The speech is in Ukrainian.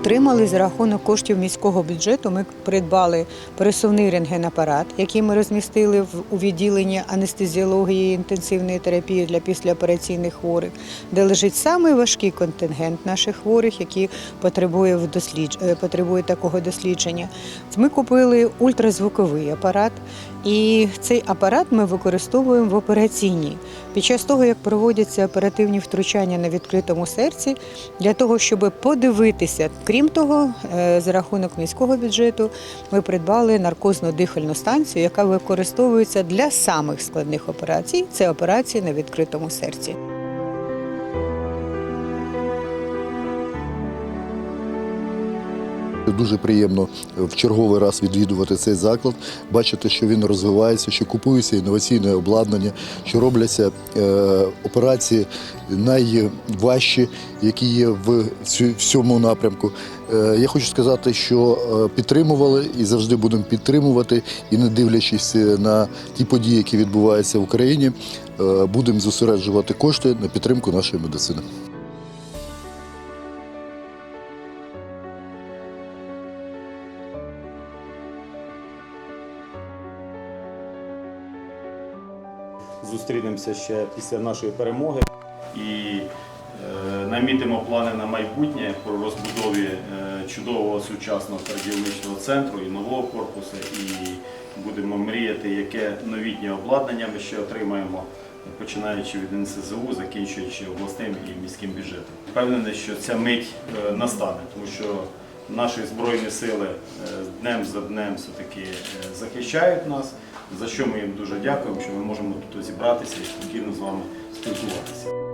Отримали за рахунок коштів міського бюджету. Ми придбали пересувний рентгенапарат, який ми розмістили у відділенні анестезіології і інтенсивної терапії для післяопераційних хворих, де лежить самий важкий контингент наших хворих, які потребує в дослідж... Е, потребує такого дослідження. Ми купили ультразвуковий апарат, і цей апарат ми використовуємо в операційній. Під час того, як проводяться оперативні втручання на відкритому серці, для того, щоб подивитися, крім того, е, за рахунок міського бюджету ми придбали наркозну дихальну станцію, яка використовується для самих складних операцій. Це операції на відкритому серці. Дуже приємно в черговий раз відвідувати цей заклад, бачити, що він розвивається, що купується інноваційне обладнання, що робляться е, операції найважчі, які є в всьому напрямку. Е, я хочу сказати, що е, підтримували і завжди будемо підтримувати, і не дивлячись на ті події, які відбуваються в Україні, е, будемо зосереджувати кошти на підтримку нашої медицини. Зустрінемося ще після нашої перемоги і е, намітимо плани на майбутнє по розбудові е, чудового сучасного кардіологічного центру і нового корпусу. І будемо мріяти, яке новітнє обладнання ми ще отримаємо, починаючи від НСЗУ, закінчуючи обласним і міським бюджетом. Впевнений, що ця мить е, настане, тому що наші збройні сили днем за днем все-таки е, захищають нас, за що ми їм дуже дякуємо, що ми можемо тут зібратися і спокійно з вами спілкуватися.